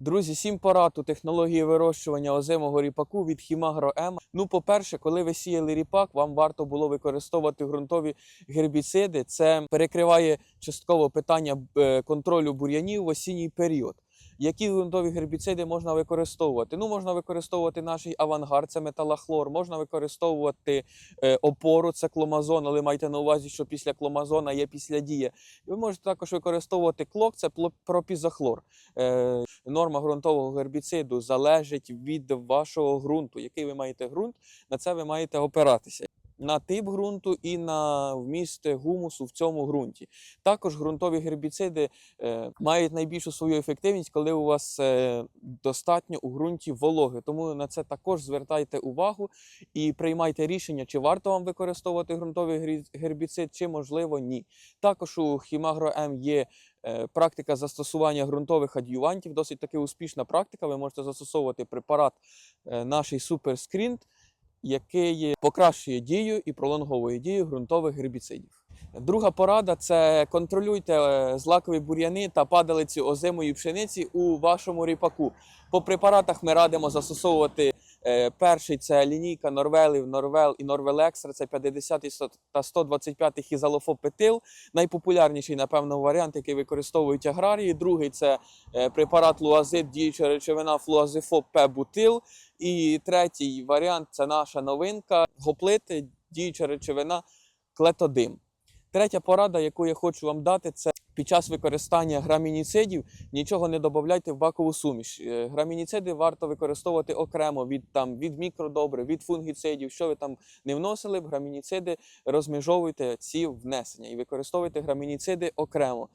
Друзі, сім порад у технології вирощування озимого ріпаку від Хімагро М. Ну, по-перше, коли ви сіяли ріпак, вам варто було використовувати ґрунтові гербіциди. Це перекриває частково питання е, контролю бур'янів в осінній період. Які ґрунтові гербіциди можна використовувати? Ну, можна використовувати наш авангард, це металахлор, можна використовувати е, опору, це кломазон, але майте на увазі, що після кломазона є післядія. І ви можете також використовувати клок, це пропізохлор. Е, норма ґрунтового гербіциду залежить від вашого ґрунту. Який ви маєте ґрунт, на це ви маєте опиратися. На тип ґрунту і на вміст гумусу в цьому ґрунті. Також ґрунтові гербіциди е, мають найбільшу свою ефективність, коли у вас е, достатньо у ґрунті вологи. Тому на це також звертайте увагу і приймайте рішення, чи варто вам використовувати ґрунтовий гербіцид, чи можливо ні. Також у Хімагро М є е, практика застосування ґрунтових адювантів, досить таки успішна практика. Ви можете застосовувати препарат наший суперскрінт, який покращує дію і пролонговує дію ґрунтових гербіцидів. Друга порада це контролюйте е, злакові бур'яни та падалиці озимої пшениці у вашому ріпаку. По препаратах ми радимо застосовувати перший це лінійка Норвелів, Норвел і Норвел Екстра, це 50 і 100 та 125 хізалофопетил. Найпопулярніший, напевно, варіант, який використовують аграрії. Другий це е, препарат Луазит, діюча речовина флуазифоп П-бутил. І третій варіант це наша новинка гоплити, діюча речовина клетодим. Третя порада, яку я хочу вам дати, це під час використання грамініцидів нічого не додавайте в бакову суміш. Е, Грамініциди варто використовувати окремо від, там, від мікродобрив, від фунгіцидів. Що ви там не вносили, в грамініциди розмежовуйте ці внесення і використовуйте грамініциди окремо.